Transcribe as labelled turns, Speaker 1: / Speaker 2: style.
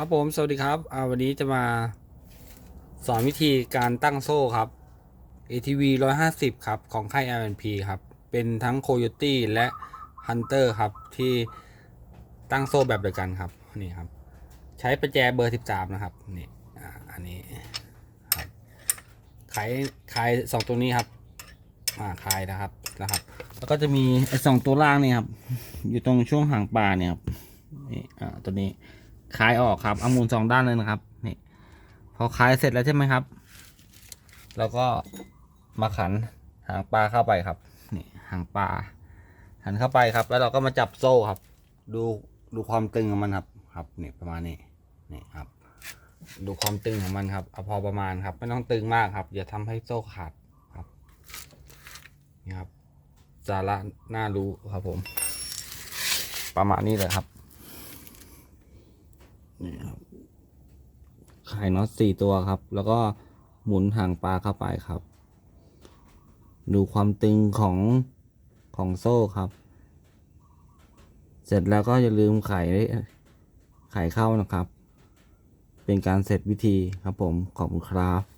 Speaker 1: ครับผม สวัสดีครับอ่าวันนี้จะมาสอนวิธีการตั้งโซ่ครับ ATV 150 ครับ ของค่าย LNP ครับ เป็นทั้ง Coyote และ Hunter ครับ ที่ตั้งโซ่แบบเดียวกันครับ นี่ครับ ใช้ประแจเบอร์ 13 นะครับ นี่อ่าอันนี้ครับขายขายสองตัวนี้ครับอ่าขายนะครับนะครับ แล้วก็จะมีไอ้สองตัวล่างนี่ครับ อยู่ตรงช่วงหางปลาเนี่ยครับนี่อ่าตัวนี้ คลายออกครับเอามูลสองด้านเลยนะครับนี่พอคลายเสร็จแล้วใช่ไหมครับ แล้วก็มาขันหางปลาเข้าไปครับนี่หางปลาหันเข้าไปครับ แล้วเราก็มาจับโซ่ครับ ดูดูความตึงของมันครับครับนี่ประมาณนี้นี่ครับ ดูความตึงของมันครับเอาพอประมาณครับ ไม่ต้องตึงมากครับอย่าทำให้โซ่ขาดครับนี่ครับสาระน่ารู้ครับผม ประมาณนี้เลยครับ นี่ครับขายน็อตสี่ตัวครับ แล้วก็หมุนหางปลาเข้าไปครับ ดูความตึงของของโซ่ครับ เสร็จแล้วก็อย่าลืมไขไขเข้านะครับ เป็นการเสร็จวิธีครับผม ขอบคุณครับ